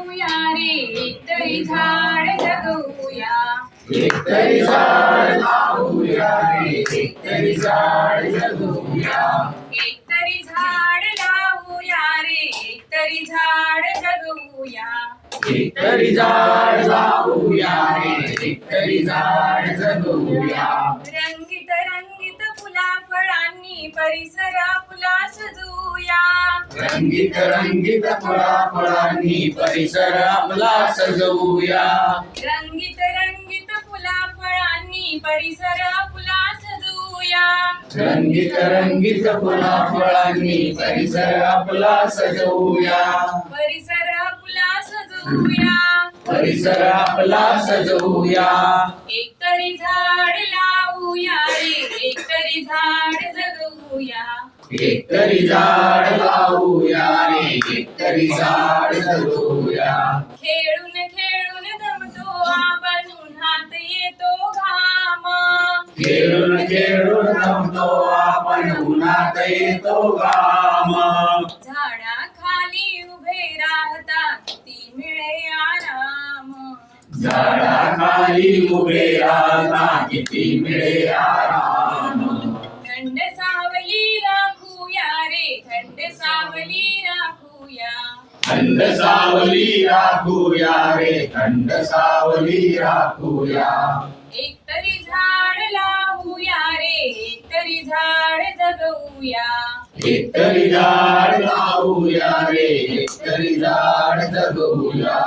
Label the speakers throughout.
Speaker 1: लावूया रे एकतरी झाड जगवूया
Speaker 2: एकतरी झाड लावूया रे एकतरी झाड जगवूया
Speaker 1: एकतरी झाड लावूया रे एकतरी झाड जगवूया
Speaker 2: एकतरी झाड लावूया रे एकतरी झाड जगवूया
Speaker 1: परिसर आपला सजूया.
Speaker 2: रंगीत रंगीत फळा फळांनी परिसर आपला सजवूया.
Speaker 1: रंगीत रंगीत फुला फळांनी परिसर आपला सजूया
Speaker 2: रंगीत रंगीत फुला फळांनी परिसर आपला सजवूया.
Speaker 1: परिसर आपला सजूया
Speaker 2: परिसर आपला सजवूया.
Speaker 1: एकतरी झाड लावूया रे एकतरी झाड जगवूया
Speaker 2: एकतरी झाड लावूया रे एकतरी झाड जगवूया
Speaker 1: खेळून खेळून दमतो आपण उन्हात येतो घाम.
Speaker 2: खेळून खेळून रमतो आपण उन्हात येतो घाम.
Speaker 1: झाडाखाली उभे राहता किती मिळे आराम.
Speaker 2: झाडाखाली उभे राहता किती मिळे आराम.
Speaker 1: थंड सावली राखूया रे थंड सावली राखूया. एकतरी झाड लावूया रे एकतरी झाड जगवूया.
Speaker 2: एकतरी झाड लावूया रे एकतरी झाड जगवूया.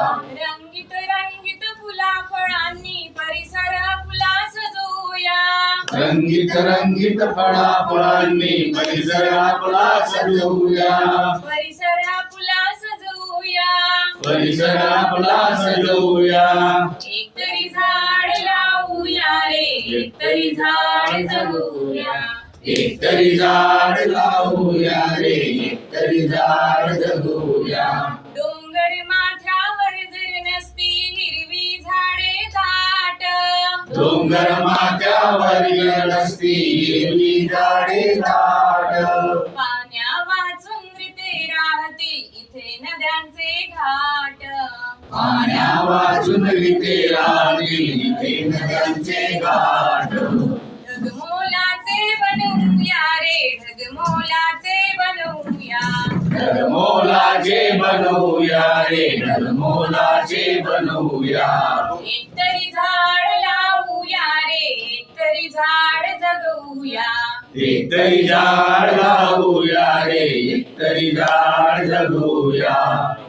Speaker 1: रंगीत रंगीत फुला फळांनी परिसर आपला सजवूया.
Speaker 2: रंगीत रंगीत फळा फळांनी परिसर आपला सजवूया.
Speaker 1: परिसर आपला सजवूया एकतरी झाड लावूया रे एकतरी झाड जगवूया
Speaker 2: एकतरी झाड लावूया रे एकतरी झाड जगवूया
Speaker 1: डोंगर माथ्यावर जर नसती हिरवी झाडे दाट.
Speaker 2: डोंगर माथ्यावर नसती हिरवी झाडे दाट.
Speaker 1: नद्यांचे घाट.
Speaker 2: पाण्या वाचून इथे नद्यांचे घाट.
Speaker 1: ढगमोलाचे बनवूया रे ढगमोलाचे बनवूया.
Speaker 2: ढगमोलाचे बनवूया रे ढगमोलाचे बनवूया.
Speaker 1: एकतरी झाड लावूया रे एकतरी झाड जगवूया.
Speaker 2: एकतरी झाड लावूया रे एकतरी झाड जगवूया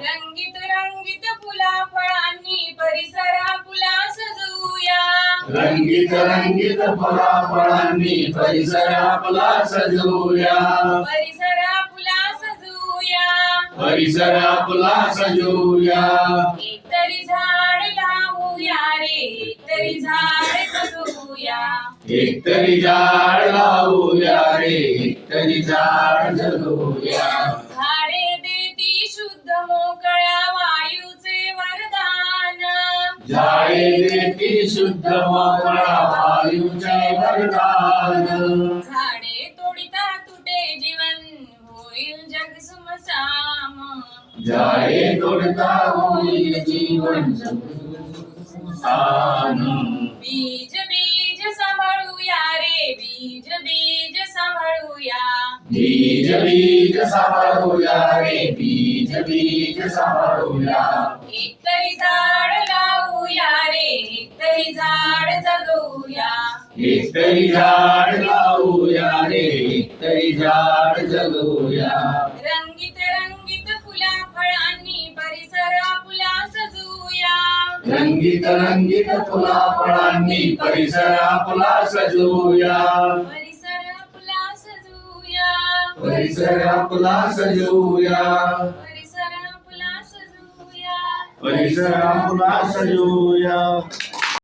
Speaker 1: रंगीत रंगीत फुला फळांनी परिसर आपला सजवूया.
Speaker 2: रंगीत रंगीत फळा फळांनी परिसर आपला सजवूया.
Speaker 1: परिसर आपला सजवूया.
Speaker 2: परिसर आपला सजवूया.
Speaker 1: एकतरी झाड लावूया रे एकतरी झाड जगवूया
Speaker 2: एकतरी झाड लावूया. झाड
Speaker 1: देती शुद्ध मोकळ्या वायूचे वरदान.
Speaker 2: झाडे देती शुद्ध मोकळा वायूचे वरदान.
Speaker 1: झाडे तोडिता तुटे जीवन होईल जग सुमसाम.
Speaker 2: झाडे तोडता होईल जीवन सुखान.
Speaker 1: बीज बीज बीज बीज
Speaker 2: बीज सांभाळूया रे बीज बीज सांभाळूया
Speaker 1: एकतरी झाड लावूया रे एकतरी झाड जगवूया
Speaker 2: एकतरी झाड लावूया रे एकतरी झाड जगवूया
Speaker 1: रंगीत रंगीत फुला फळांनी परिसर आपला सजूया.
Speaker 2: रंगीत रंगीत फुला फळांनी परिसर आपला सजवूया परिसर आपला सजवूया.
Speaker 1: परिसर आपला सजूया
Speaker 2: परिसर आपला सजवूया.